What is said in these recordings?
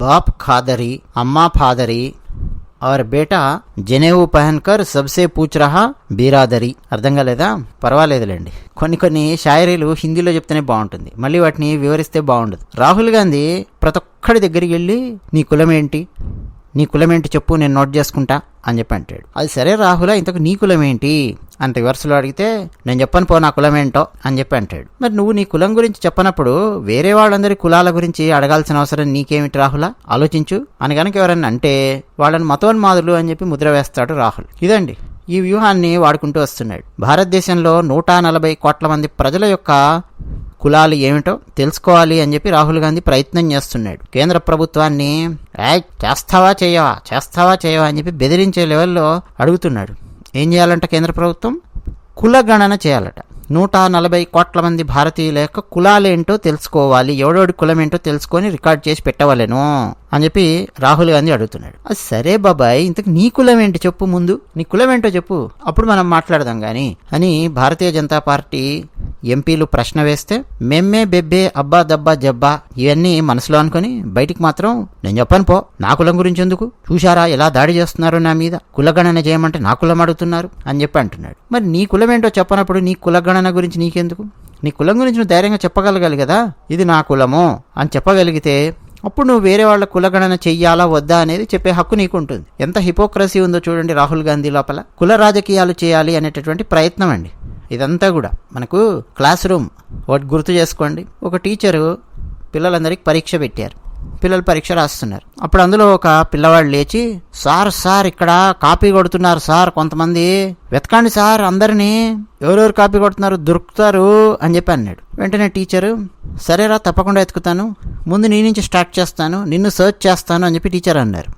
बाप खादरी अम्मा फादरी और बेटा జనేవు పహన్కర్ సబ్సే పూచ్ రహా బీరాదరి అర్థం కాలేదా పర్వాలేదులేండి కొన్ని కొన్ని షాయరీలు హిందీలో చెప్తేనే బాగుంటుంది మళ్ళీ వాటిని వివరిస్తే బాగుండదు రాహుల్ గాంధీ ప్రతి ఒక్కడి దగ్గరికి వెళ్ళి నీ కులం ఏంటి నీ కులమేంటి చెప్పు నేను నోట్ చేసుకుంటా అని చెప్పి అంటాడు. అది సరే రాహుల ఇంతకు నీ కులమేంటి? అంత అని రివర్స్లో అడిగితే నేను చెప్పను పో నా కులం ఏంటో అని చెప్పి అంటాడు. మరి నువ్వు నీ కులం గురించి చెప్పనప్పుడు వేరే వాళ్ళందరి కులాల గురించి అడగాల్సిన అవసరం నీకేమిటి రాహుల? ఆలోచించు. అని కనుక ఎవరన్నా అంటే వాళ్ళని మతోన్మాదులు అని చెప్పి ముద్ర వేస్తాడు రాహుల్. ఇదండి. ఈ వ్యూహాన్ని వాడుకుంటూ వస్తున్నాడు. భారతదేశంలో నూట నలభై కోట్ల మంది ప్రజల యొక్క కులాలు ఏమిటో తెలుసుకోవాలి అని చెప్పి రాహుల్ గాంధీ ప్రయత్నం చేస్తున్నాడు. కేంద్ర ప్రభుత్వాన్ని "ఏయ్, చేస్తావా చేయవా? చేస్తావా చేయవా? అని చెప్పి బెదిరించే లెవెల్లో అడుగుతున్నాడు. ఏం చేయాలంట కేంద్ర ప్రభుత్వం? కులగణన చేయాలట. నూట నలభై కోట్ల మంది భారతీయుల యొక్క కులాలేంటో తెలుసుకోవాలి. ఎవడోడి కులం ఏంటో తెలుసుకొని రికార్డ్ చేసి పెట్టవలేను అని చెప్పి రాహుల్ గాంధీ అడుగుతున్నాడు. సరే బాబాయ్ ఇంతకు నీ కులం చెప్పు ముందు. నీ కులం ఏంటో చెప్పు. అప్పుడు మనం మాట్లాడదాం కానీ అని భారతీయ జనతా పార్టీ ఎంపీలు ప్రశ్న వేస్తే మెమ్మే బెబ్బే అబ్బా దబ్బా జబ్బా ఇవన్నీ మనసులో అనుకొని బయటికి మాత్రం నేను చెప్పను పో నా కులం గురించి ఎందుకు? చూశారా ఎలా దాడి చేస్తున్నారు నా మీద? కులగణన చేయమంటే నా కులం అడుగుతున్నారు అని చెప్పి అంటున్నాడు. మరి నీ కులం ఏంటో చెప్పనప్పుడు నీ కులగణన గురించి నీకెందుకు? నీ కులం గురించి నువ్వు ధైర్యంగా చెప్పగలగాలి కదా? ఇది నా కులము అని చెప్పగలిగితే అప్పుడు నువ్వు వేరే వాళ్ళ కులగణన చెయ్యాలా వద్దా అనేది చెప్పే హక్కు నీకు ఉంటుంది ఎంత హిపోక్రసీ ఉందో చూడండి రాహుల్ గాంధీ లోపల. కుల రాజకీయాలు చేయాలి అనేటటువంటి ప్రయత్నం అండి. ఇదంతా కూడా. మనకు క్లాస్ రూమ్ ఒకటి గుర్తు చేసుకోండి. ఒక టీచరు పిల్లలందరికీ పరీక్ష పెట్టారు. పిల్లలు పరీక్ష రాస్తున్నారు. అప్పుడు అందులో ఒక పిల్లవాడు లేచి సార్ సార్ ఇక్కడ కాపీ కొడుతున్నారు సార్ కొంతమంది వెతకండి సార్ అందరినీ ఎవరెవరు కాపీ కొడుతున్నారు దొరుకుతారు అని చెప్పి అన్నాడు. వెంటనే టీచరు సరేరా తప్పకుండా ఎతుకుతాను ముందు నీ నుంచి స్టార్ట్ చేస్తాను నిన్ను సర్చ్ చేస్తాను అని చెప్పి టీచర్ అన్నారు.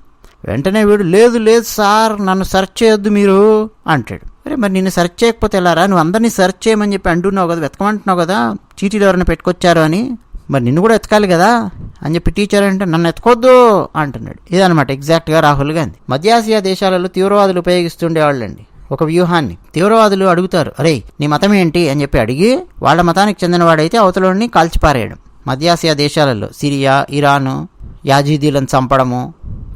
వెంటనే వీడు లేదు లేదు సార్ నన్ను సెర్చ్ చేయొద్దు మీరు అంటాడు. అరే మరి నిన్ను సెర్చ్ చేయకపోతే ఎలారా నువ్వు అందరినీ సెర్చ్ చేయమని చెప్పి అంటున్నావు కదా వెతకమంటున్నావు కదా చీటీలు ఎవరైనా పెట్టుకొచ్చారు అని. మరి నిన్ను కూడా ఎతకాలి కదా? అని చెప్పి టీచర్ అంటే నన్ను ఎత్తుకోవద్దు అంటున్నాడు. ఇదనమాట ఎగ్జాక్ట్గా రాహుల్ గాంధీ. మధ్యాసియా దేశాలలో తీవ్రవాదులు ఉపయోగిస్తుండేవాళ్ళండి. ఒక వ్యూహాన్ని. తీవ్రవాదులు అడుగుతారు అరే నీ మతం ఏంటి? అని చెప్పి అడిగి వాళ్ళ మతానికి చెందినవాడైతే అవతలని కాల్చిపారేయడం. మధ్యాసియా దేశాలలో సిరియా ఇరాను యాజీదీలను చంపడము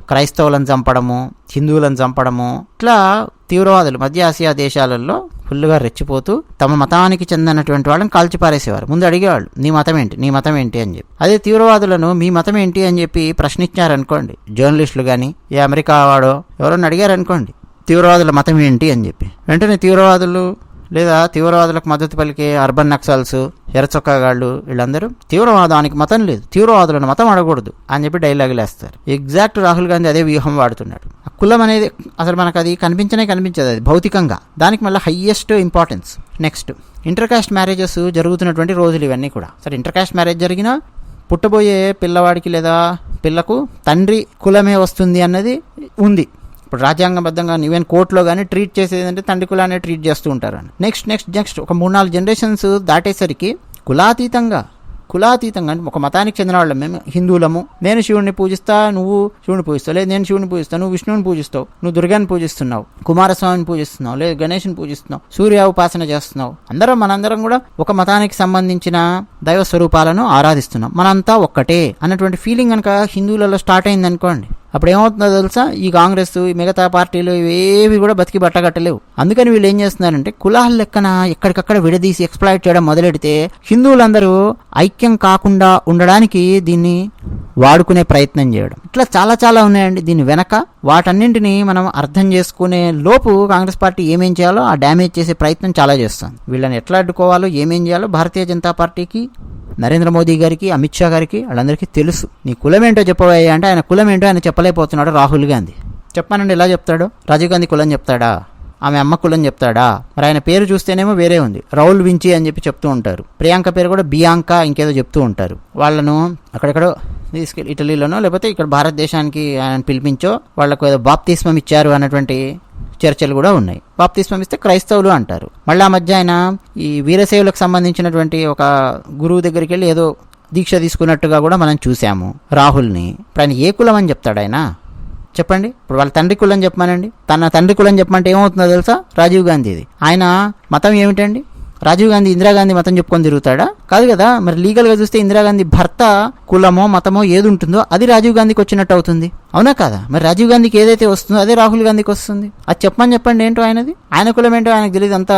క్రైస్తవులను చంపడము హిందువులను చంపడము ఇట్లా తీవ్రవాదులు మధ్య ఆసియా దేశాలలో ఫుల్గా రెచ్చిపోతూ తమ మతానికి చెందినటువంటి వాళ్ళని కాల్చిపారేసేవారు. ముందు అడిగేవాళ్ళు నీ మతం ఏంటి? నీ మతం ఏంటి? అని చెప్పి. అదే తీవ్రవాదులను మీ మతం ఏంటి? అని చెప్పి ప్రశ్నించారనుకోండి జర్నలిస్టులు కానీ ఏ అమెరికా వాడో ఎవరన్నా అడిగారనుకోండి తీవ్రవాదుల మతం ఏంటి? అని చెప్పి. వెంటనే తీవ్రవాదులు లేదా తీవ్రవాదులకు మద్దతు పలికే అర్బన్ నక్సల్స్ ఎర్రచొక్కాగాళ్ళు వీళ్ళందరూ తీవ్రవాదానికి మతం లేదు. తీవ్రవాదులను మతం అడగకూడదు అని చెప్పి డైలాగులు వేస్తారు. ఎగ్జాక్ట్ రాహుల్ గాంధీ అదే వ్యూహం వాడుతున్నాడు. కులం అనేది అసలు మనకు అది కనిపించనే కనిపించదు అది భౌతికంగా. దానికి మళ్ళీ highest importance next intercaste marriages జరుగుతున్నటువంటి రోజులు ఇవన్నీ కూడా. సరే ఇంటర్కాస్ట్ మ్యారేజ్ జరిగినా పుట్టబోయే పిల్లవాడికి లేదా పిల్లకు తండ్రి కులమే వస్తుంది అన్నది ఉంది. ఇప్పుడు రాజ్యాంగబద్ధంగా ఈవెన్ కోర్టులో కానీ ట్రీట్ చేసేది అంటే తండ్రి కులానే ట్రీట్ చేస్తూ ఉంటారు నెక్స్ట్ నెక్స్ట్ నెక్స్ట్ ఒక మూడు నాలుగు జనరేషన్స్ దాటేసరికి కులాతీతంగా కులాతీతంగా అంటే ఒక మతానికి చెందిన వాళ్ళం మేము హిందువులము. నేను శివుడిని పూజిస్తా నువ్వు శివుని పూజిస్తావు. లేదు నేను శివుని పూజిస్తాను నువ్వు విష్ణువుని పూజిస్తావు నువ్వు దుర్గాని పూజిస్తున్నావు కుమారస్వామిని పూజిస్తున్నావు లేదు గణేష్ని పూజిస్తున్నావు సూర్య ఉపాసన చేస్తున్నావు. అందరం మనందరం కూడా ఒక మతానికి సంబంధించిన దైవ స్వరూపాలను ఆరాధిస్తున్నాం. మనంతా ఒక్కటే అన్నటువంటి ఫీలింగ్ కనుక హిందువులలో స్టార్ట్ అయింది అనుకోండి అప్పుడు ఏమవుతుందో తెలుసా? ఈ కాంగ్రెస్ మిగతా పార్టీలు ఇవేవి కూడా బతికి బట్టగట్టలేవు. అందుకని వీళ్ళు ఏం చేస్తున్నారంటే కులాల లెక్కన ఎక్కడికక్కడ విడదీసి ఎక్స్ప్లాయిట్ చేయడం మొదలెడితే హిందువులందరూ ఐక్యం కాకుండా ఉండడానికి దీన్ని వాడుకునే ప్రయత్నం చేయడం. ఇట్లా చాలా చాలా ఉన్నాయండి. దీని వెనక వాటన్నింటినీ మనం అర్థం చేసుకునే లోపు కాంగ్రెస్ పార్టీ ఏమేం చేయాలో ఆ డ్యామేజ్ చేసే ప్రయత్నం చాలా చేస్తాం వీళ్ళని ఎట్లా అడ్డుకోవాలో ఏమేం చేయాలో భారతీయ జనతా పార్టీకి నరేంద్ర మోదీ గారికి అమిత్ షా గారికి వాళ్ళందరికీ తెలుసు. నీ కులం ఏంటో చెప్పబోయే అంటే ఆయన కులం ఏంటో ఆయన చెప్పలేకపోతున్నాడు రాహుల్ గాంధీ. చెప్పానండి ఎలా చెప్తాడు? రాజీవ్ గాంధీ కులం చెప్తాడా? ఆమె అమ్మ కులం చెప్తాడా? మరి ఆయన పేరు చూస్తేనేమో వేరే ఉంది. రౌల్ వించి అని చెప్పి చెప్తూ ఉంటారు. ప్రియాంక పేరు కూడా బియాంక ఇంకేదో చెప్తూ ఉంటారు. వాళ్ళను అక్కడెక్కడో తీసుకెళ్ళి ఇటలీలోనో లేకపోతే ఇక్కడ భారతదేశానికి ఆయన పిలిపించో వాళ్ళకు ఏదో బాప్తిస్మం ఇచ్చారు అన్నటువంటి చర్చలు కూడా ఉన్నాయి. బాప్తిస్మం ఇస్తే క్రైస్తవులు అంటారు. మళ్ళీ ఆ మధ్య ఆయన ఈ వీరసేవులకు సంబంధించినటువంటి ఒక గురువు దగ్గరికి వెళ్ళి ఏదో దీక్ష తీసుకున్నట్టుగా కూడా మనం చూసాము రాహుల్ని. ఇప్పుడు ఆయన ఏ కులం అని చెప్తాడు ఆయన? చెప్పండి. ఇప్పుడు వాళ్ళ తండ్రి కులం చెప్పమానండి. తన తండ్రి కులం చెప్పమంటే ఏమవుతుందో తెలుసా? రాజీవ్ గాంధీది. ఆయన మతం ఏమిటండి? రాజీవ్ గాంధీ ఇందిరాగాంధీ మతం చెప్పుకొని తిరుగుతాడా? కాదు కదా మరి లీగల్గా చూస్తే ఇందిరాగాంధీ భర్త కులమో మతమో ఏది ఉంటుందో అది రాజీవ్ గాంధీకి వచ్చినట్టు అవుతుంది. అవునా కాదా? మరి రాజీవ్ గాంధీకి ఏదైతే వస్తుందో అదే రాహుల్ గాంధీకి వస్తుంది. అది చెప్పమని చెప్పండి ఏంటో ఆయనది? ఆయన కులం ఏంటో ఆయనకు తెలియదు. అంత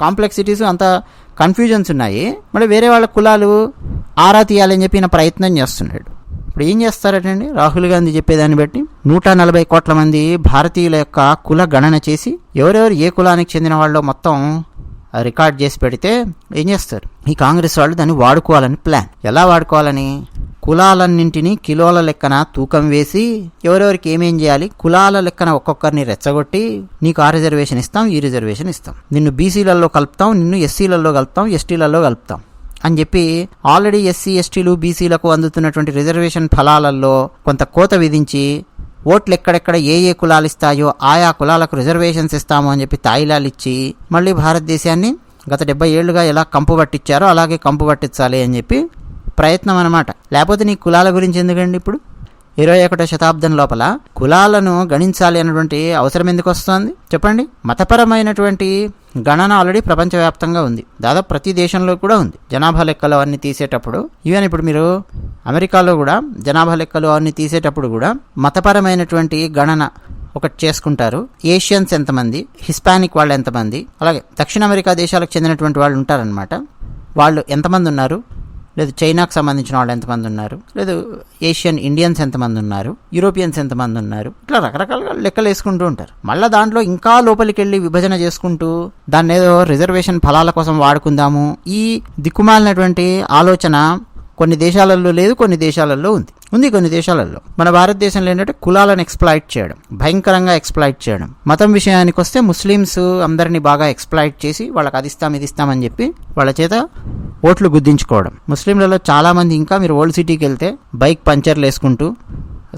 కాంప్లెక్సిటీస్ అంత కన్ఫ్యూజన్స్ ఉన్నాయి. మరి వేరే వాళ్ళ కులాలు ఆరా తీయాలని చెప్పి ప్రయత్నం చేస్తున్నాడు. ఇప్పుడు ఏం చేస్తారటండి? రాహుల్ గాంధీ చెప్పేదాన్ని బట్టి నూట నలభై కోట్ల మంది భారతీయుల యొక్క కుల గణన చేసి ఎవరెవరు ఏ కులానికి చెందిన వాళ్ళో మొత్తం రికార్డ్ చేసి పెడితే ఏం చేస్తారు? ఈ కాంగ్రెస్ వాళ్ళు దాన్ని వాడుకోవాలని ప్లాన్. ఎలా వాడుకోవాలని? కులాలన్నింటినీ కిలోల లెక్కన తూకం వేసి ఎవరెవరికి ఏమేం చేయాలి? కులాల లెక్కన ఒక్కొక్కరిని రెచ్చగొట్టి నీకు ఆ రిజర్వేషన్ ఇస్తాం ఈ రిజర్వేషన్ ఇస్తాం. నిన్ను బీసీలలో కలుపుతాం నిన్ను ఎస్సీలలో కలుపుతాం ఎస్టీలలో కలుపుతాం. అని చెప్పి ఆల్రెడీ ఎస్సీ ఎస్టీలు బీసీలకు అందుతున్నటువంటి రిజర్వేషన్ ఫలాలలో కొంత కోత విధించి ఓట్లు ఎక్కడెక్కడ ఏ ఏ కులాలు ఇస్తాయో ఆయా కులాలకు రిజర్వేషన్స్ ఇస్తాము అని చెప్పి తాయిలాలు ఇచ్చి మళ్ళీ భారతదేశాన్ని గత డెబ్బై ఏళ్ళుగా ఎలా కంపు పట్టించారో అలాగే కంపు పట్టించాలి అని చెప్పి ప్రయత్నం అనమాట లేకపోతే నీ కులాల గురించి ఎందుకండి ఇప్పుడు? ఇరవై ఒకటో శతాబ్దం లోపల కులాలను గణించాలి అన్నటువంటి అవసరం ఎందుకు వస్తుంది? చెప్పండి. మతపరమైనటువంటి గణన ఆల్రెడీ ప్రపంచవ్యాప్తంగా ఉంది. దాదాపు ప్రతి దేశంలో కూడా ఉంది. జనాభా లెక్కలు అవన్నీ తీసేటప్పుడు ఈవెన్ ఇప్పుడు మీరు అమెరికాలో కూడా జనాభా లెక్కలు అవన్నీ తీసేటప్పుడు కూడా మతపరమైనటువంటి గణన ఒకటి చేసుకుంటారు. ఏషియన్స్ ఎంతమంది? హిస్పానిక్ వాళ్ళు ఎంతమంది? అలాగే దక్షిణ అమెరికా దేశాలకు చెందినటువంటి వాళ్ళు ఉంటారనమాట వాళ్ళు ఎంతమంది ఉన్నారు? లేదు చైనాకు సంబంధించిన వాళ్ళు ఎంతమంది ఉన్నారు? లేదు ఏషియన్ ఇండియన్స్ ఎంతమంది ఉన్నారు? యూరోపియన్స్ ఎంతమంది ఉన్నారు? ఇట్లా రకరకాలుగా లెక్కలు వేసుకుంటూ ఉంటారు. మళ్ళీ దాంట్లో ఇంకా లోపలికి వెళ్ళి విభజన చేసుకుంటూ దాన్ని ఏదో రిజర్వేషన్ ఫలాల కోసం వాడుకుందాము. ఈ దిక్కుమాలినటువంటి ఆలోచన కొన్ని దేశాలలో లేదు కొన్ని దేశాలలో ఉంది. ఉంది కొన్ని దేశాలలో. మన భారతదేశంలో ఏంటంటే కులాలను ఎక్స్ప్లాయిట్ చేయడం భయంకరంగా ఎక్స్ప్లాయిట్ చేయడం. మతం విషయానికి వస్తే ముస్లిమ్స్ అందరినీ బాగా ఎక్స్ప్లాయిట్ చేసి వాళ్ళకి అది ఇస్తాం ఇది ఇస్తామని చెప్పి వాళ్ళ చేత ఓట్లు గుద్దించుకోవడం. ముస్లింలలో చాలామంది ఇంకా మీరు ఓల్డ్ సిటీకి వెళ్తే బైక్ పంచర్లు వేసుకుంటూ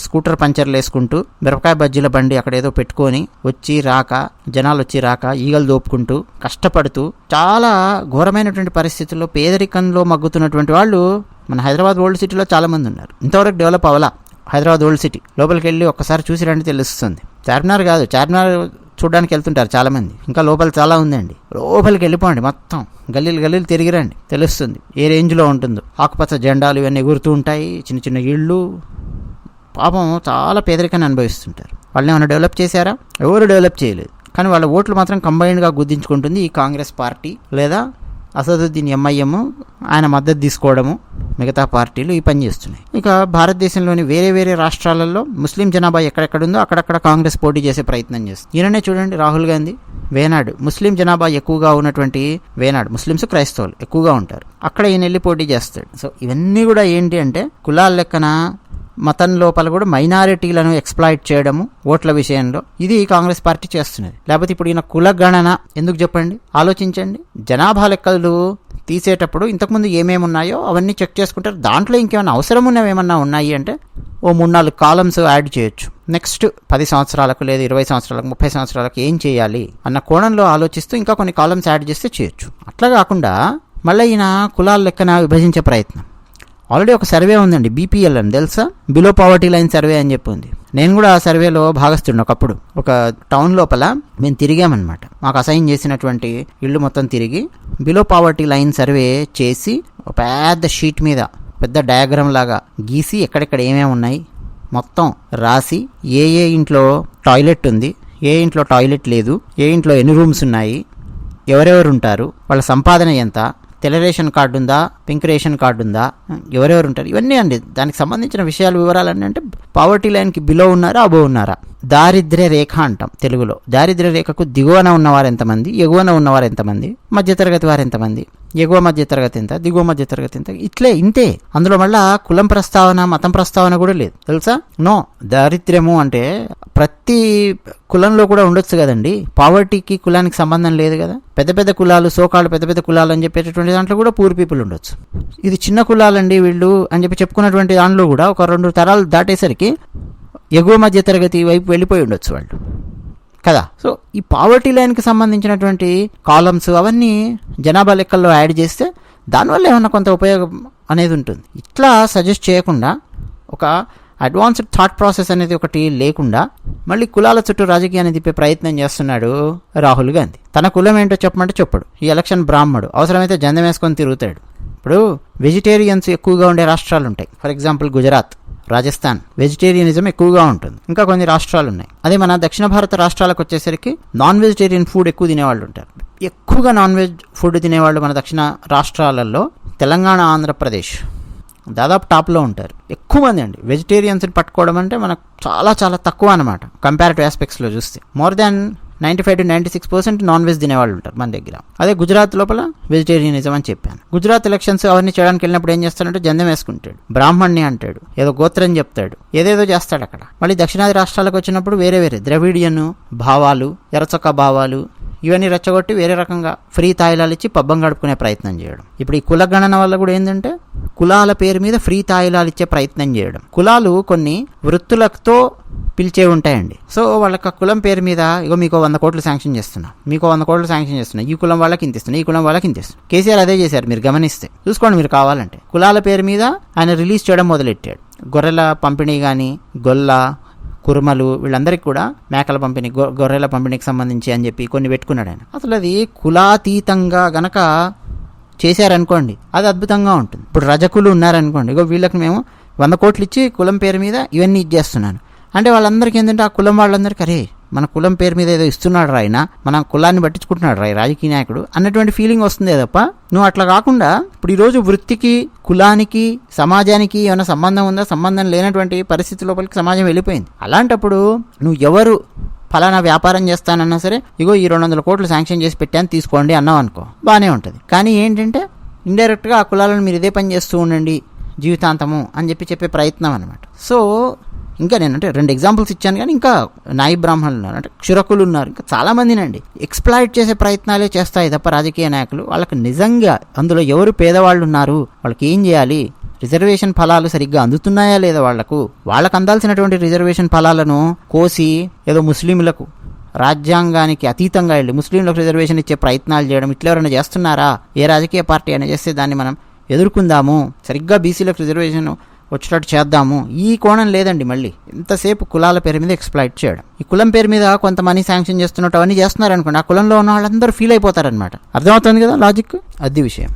స్కూటర్ పంచర్లు వేసుకుంటూ మిరపకాయ బజ్జీల బండి అక్కడ ఏదో పెట్టుకొని వచ్చి రాక జనాలు వచ్చి రాక ఈగలు దోపుకుంటూ కష్టపడుతూ చాలా ఘోరమైనటువంటి పరిస్థితుల్లో పేదరికంలో మగ్గుతున్నటువంటి వాళ్ళు మన హైదరాబాద్ ఓల్డ్ సిటీలో చాలామంది ఉన్నారు. ఇంతవరకు డెవలప్ అవ్వాలా? Hyderabad old city. లోపలికి వెళ్ళి ఒక్కసారి చూసి రండి తెలుస్తుంది. చార్మినార్ కాదు చార్మినార్ చూడడానికి వెళ్తుంటారు చాలామంది. ఇంకా లోపల చాలా ఉందండి. లోపలికి వెళ్ళిపోండి మొత్తం. గల్లీలు గల్లీలు తిరిగి రండి. తెలుస్తుంది. ఏ రేంజ్లో ఉంటుందో. ఆకుపచ్చ జెండాలు ఇవన్నీ ఎగురుతూ ఉంటాయి. చిన్న చిన్న ఇళ్ళు. పాపం చాలా పేదరికాన్ని అనుభవిస్తుంటారు. వాళ్ళని ఏమైనా డెవలప్ చేశారా? ఎవరు డెవలప్ చేయలేదు. కానీ వాళ్ళ ఓట్లు మాత్రం కంబైన్డ్గా గుర్తించుకుంటుంది ఈ కాంగ్రెస్ పార్టీ లేదా అసదుద్దీన్ ఎంఐఎం ఆయన మద్దతు తీసుకోవడము మిగతా పార్టీలు ఈ పని చేస్తున్నాయి. ఇక భారతదేశంలోని వేరే వేరే రాష్ట్రాలలో ముస్లిం జనాభా ఎక్కడెక్కడ ఉందో అక్కడక్కడ కాంగ్రెస్ పోటీ చేసే ప్రయత్నం చేస్తుంది. ఈయననే చూడండి రాహుల్ గాంధీ. వేనాడు. ముస్లిం జనాభా ఎక్కువగా ఉన్నటువంటి వేనాడు. ముస్లిమ్స్ క్రైస్తవులు ఎక్కువగా ఉంటారు. అక్కడ ఈయన వెళ్ళి పోటీ చేస్తాడు. సో ఇవన్నీ కూడా ఏంటి అంటే కులాల లెక్కన మతం లోపల కూడా మైనారిటీలను ఎక్స్ప్లాయిట్ చేయడము ఓట్ల విషయంలో ఇది కాంగ్రెస్ పార్టీ చేస్తున్నది. లేకపోతే ఇప్పుడు ఈయన కుల గణన ఎందుకు చెప్పండి? ఆలోచించండి. జనాభా లెక్కలు తీసేటప్పుడు ఇంతకుముందు ఏమేమి ఉన్నాయో అవన్నీ చెక్ చేసుకుంటారు. దాంట్లో ఇంకేమైనా అవసరం ఉన్నవి ఏమన్నా ఉన్నాయి అంటే ఓ మూడు నాలుగు కాలమ్స్ యాడ్ చేయొచ్చు. నెక్స్ట్ పది సంవత్సరాలకు లేదా ఇరవై సంవత్సరాలకు ముప్పై సంవత్సరాలకు ఏం చేయాలి అన్న కోణంలో ఆలోచిస్తూ ఇంకా కొన్ని కాలమ్స్ యాడ్ చేస్తే చేయొచ్చు. అట్లా కాకుండా మళ్ళీ ఈయన కులాల లెక్కన విభజించే ప్రయత్నం. ఆల్రెడీ ఒక సర్వే ఉందండి బీపీఎల్ అని. తెలుసా? బిలో పావర్టీ లైన్ సర్వే అని చెప్పి ఉంది. నేను కూడా ఆ సర్వేలో భాగస్తుండే ఒకప్పుడు. ఒక టౌన్ లోపల మేము తిరిగామన్నమాట. మాకు అసైన్ చేసినటువంటి ఇళ్ళు మొత్తం తిరిగి బిలో పావర్టీ లైన్ సర్వే చేసి ఒక పెద్ద షీట్ మీద పెద్ద డయాగ్రామ్ లాగా గీసి ఎక్కడెక్కడ ఏమేమి ఉన్నాయి మొత్తం రాసి ఏ ఏ ఇంట్లో టాయిలెట్ ఉంది ఏ ఇంట్లో టాయిలెట్ లేదు ఏ ఇంట్లో ఎన్ని రూమ్స్ ఉన్నాయి ఎవరెవరు ఉంటారు వాళ్ళ సంపాదన ఎంత తెల్ల రేషన్ కార్డు ఉందా పింక్ రేషన్ కార్డు ఉందా ఎవరెవరు ఉంటారు ఇవన్నీ అండి. దానికి సంబంధించిన విషయాలు వివరాలు అంటే పావర్టీ లైన్కి బిలో ఉన్నారా అబో ఉన్నారా? దారిద్ర్య రేఖ అంటాం తెలుగులో. దారిద్ర్య రేఖకు దిగువన ఉన్నవారు ఎంతమంది ఎగువన ఉన్నవారు ఎంతమంది మధ్యతరగతి వారు ఎంతమంది? ఎగువ మధ్య తరగతి ఎంత దిగువ మధ్య తరగతి ఎంత ఇట్లే ఇంతే. అందులో మళ్ళా కులం ప్రస్తావన మతం ప్రస్తావన కూడా లేదు. తెలుసా? నో. దారిద్ర్యము అంటే ప్రతి కులంలో కూడా ఉండొచ్చు కదండి. పావర్టీకి కులానికి సంబంధం లేదు కదా. పెద్ద పెద్ద కులాలు సోకాళ్ళు పెద్ద పెద్ద కులాలు అని చెప్పేటటువంటి దాంట్లో కూడా పూర్ పీపుల్ ఉండొచ్చు. ఇది చిన్న కులాలండి వీళ్ళు అని చెప్పి చెప్పుకున్నటువంటి దాంట్లో కూడా ఒక రెండు తరాలు దాటేసరికి ఎగువ మధ్య తరగతి వైపు వెళ్ళిపోయి ఉండొచ్చు వాళ్ళు. కదా? సో ఈ పావర్టీ లైన్కి సంబంధించినటువంటి కాలమ్స్ అవన్నీ జనాభా లెక్కల్లో యాడ్ చేస్తే దానివల్ల ఏమన్నా కొంత ఉపయోగం అనేది ఉంటుంది. ఇట్లా సజెస్ట్ చేయకుండా ఒక అడ్వాన్స్డ్ థాట్ ప్రాసెస్ అనేది ఒకటి లేకుండా మళ్ళీ కులాల చుట్టూ రాజకీయాన్ని తిప్పే ప్రయత్నం చేస్తున్నాడు రాహుల్ గాంధీ. తన కులం ఏంటో చెప్పమంటే చెప్పడు. ఈ ఎలక్షన్ బ్రాహ్మడు. అవసరమైతే జందం వేసుకొని తిరుగుతాడు. ఇప్పుడు వెజిటేరియన్స్ ఎక్కువగా ఉండే రాష్ట్రాలు ఉంటాయి for example Gujarat Rajasthan. Vegetarianism ఎక్కువగా ఉంటుంది. ఇంకా కొన్ని రాష్ట్రాలు ఉన్నాయి. అదే మన దక్షిణ భారత రాష్ట్రాలకు వచ్చేసరికి నాన్ వెజిటేరియన్ ఫుడ్ ఎక్కువ తినేవాళ్ళు ఉంటారు. ఎక్కువగా నాన్ వెజ్ ఫుడ్ తినేవాళ్ళు మన దక్షిణ రాష్ట్రాలలో తెలంగాణ ఆంధ్రప్రదేశ్ దాదాపు టాప్లో ఉంటారు. ఎక్కువ మంది అండి. వెజిటేరియన్స్ని పట్టుకోవడం అంటే మనకు చాలా చాలా తక్కువ అనమాట కంపారిటివ్ ఆస్పెక్ట్స్లో చూస్తే. More than ninety five to ninety six percent non veg తినేవాళ్ళు ఉంటారు మన దగ్గర. అదే గుజరాత్ లోపల వెజిటేరియనిజం అని చెప్పాను. గుజరాత్ ఎలక్షన్స్ అవన్నీ చేయడానికి వెళ్ళినప్పుడు ఏం చేస్తాడంటే జందం వేసుకుంటాడు. బ్రాహ్మణ్ణి అంటాడు. ఏదో గోత్రం చెప్తాడు. ఏదేదో చేస్తాడు అక్కడ. మళ్ళీ దక్షిణాది రాష్ట్రాలకు వచ్చినప్పుడు వేరే వేరే ద్రవిడియన్ భావాలు ఎర్రచొక్క భావాలు ఇవన్నీ రెచ్చగొట్టి వేరే రకంగా ఫ్రీ తాయిలాలు ఇచ్చి పబ్బం గడుపుకునే ప్రయత్నం చేయడం. ఇప్పుడు ఈ కుల గణన వల్ల కూడా ఏంటంటే కులాల పేరు మీద ఫ్రీ తాయిలాలు ఇచ్చే ప్రయత్నం చేయడం. కులాలు కొన్ని వృత్తులతో పిలిచే ఉంటాయండి. సో వాళ్ళకి ఆ కులం పేరు మీద ఇగో మీకు వంద కోట్లు శాంక్షన్ చేస్తున్నా మీకు వంద కోట్లు శాంక్షన్ చేస్తున్నా ఈ కులం వాళ్ళకి ఇంత ఇస్తున్నా ఈ కులం వాళ్ళకి ఇంత ఇస్తున్నా. కేసీఆర్ అదే చేశారు మీరు గమనిస్తే. చూసుకోండి మీరు కావాలంటే. కులాల పేరు మీద ఆయన రిలీజ్ చేయడం మొదలెట్టాడు. గొర్రెల పంపిణీ కానీ గొల్ల కురుమలు వీళ్ళందరికీ కూడా మేకల పంపిణీ గొ- గొర్రెల పంపిణీకి సంబంధించి అని చెప్పి కొన్ని పెట్టుకున్నాడు ఆయన. అసలు అది కులాతీతంగా గనక చేశారనుకోండి అది అద్భుతంగా ఉంటుంది. ఇప్పుడు రజకులు ఉన్నారనుకోండి ఇగో వీళ్ళకి మేము వంద కోట్లు ఇచ్చి కులం పేరు మీద ఇవన్నీ ఇచ్చేస్తున్నాను. అంటే వాళ్ళందరికీ ఏంటంటే ఆ కులం వాళ్ళందరికీ అరే మన కులం పేరు మీద ఏదో ఇస్తున్నాడు రా ఆయన మన కులాన్ని పట్టించుకుంటున్నాడు రా రాజకీయ నాయకుడు అన్నటువంటి ఫీలింగ్ వస్తుంది తప్ప నువ్వు అట్లా కాకుండా ఇప్పుడు ఈరోజు వృత్తికి కులానికి సమాజానికి ఏమైనా సంబంధం ఉందా సంబంధం లేనటువంటి పరిస్థితి లోపలికి సమాజం వెళ్ళిపోయింది. అలాంటప్పుడు నువ్వు ఎవరు ఫలానా వ్యాపారం చేస్తానన్నా సరే ఇగో ఈ రెండు వందల కోట్లు శాంక్షన్ చేసి పెట్టాను తీసుకోండి అన్నావు అనుకో బాగానే ఉంటుంది. కానీ ఏంటంటే ఇండైరెక్ట్గా ఆ కులాలను మీరు ఇదే పని చేస్తూ ఉండండి జీవితాంతము అని చెప్పి చెప్పే ప్రయత్నం అనమాట సో ఇంకా నేను అంటే రెండు ఎగ్జాంపుల్స్ ఇచ్చాను కానీ ఇంకా నాయి బ్రాహ్మణులు ఉన్నారు. అంటే క్షురకులు ఉన్నారు. ఇంకా చాలామందినండి ఎక్స్ప్లాయిట్ చేసే ప్రయత్నాలే చేస్తాయి తప్ప రాజకీయ నాయకులు. వాళ్ళకి నిజంగా అందులో ఎవరు పేదవాళ్ళు ఉన్నారు? వాళ్ళకి ఏం చేయాలి? రిజర్వేషన్ ఫలాలు సరిగ్గా అందుతున్నాయా లేదా వాళ్ళకు? వాళ్ళకు అందాల్సినటువంటి రిజర్వేషన్ ఫలాలను కోసి ఏదో ముస్లింలకు రాజ్యాంగానికి అతీతంగా వెళ్ళి ముస్లింలకు రిజర్వేషన్ ఇచ్చే ప్రయత్నాలు చేయడం ఇట్లా ఎవరైనా చేస్తున్నారా? ఏ రాజకీయ పార్టీ అయినా చేస్తే దాన్ని మనం ఎదుర్కొందాము. సరిగ్గా బీసీలకు రిజర్వేషన్ వచ్చేటట్టు చేద్దాము. ఈ కోణం లేదండి మళ్ళీ. ఇంతసేపు కులాల పేరు మీద ఎక్స్ప్లాయిట్ చేయడం. ఈ కులం పేరు మీద కొంత మనీ శాంక్షన్ చేస్తున్నట్టు అవన్నీ చేస్తున్నారు అనుకోండి ఆ కులంలో ఉన్న వాళ్ళందరూ ఫీల్ అయిపోతారనమాట అర్థమవుతుంది కదా లాజిక్ అది విషయం.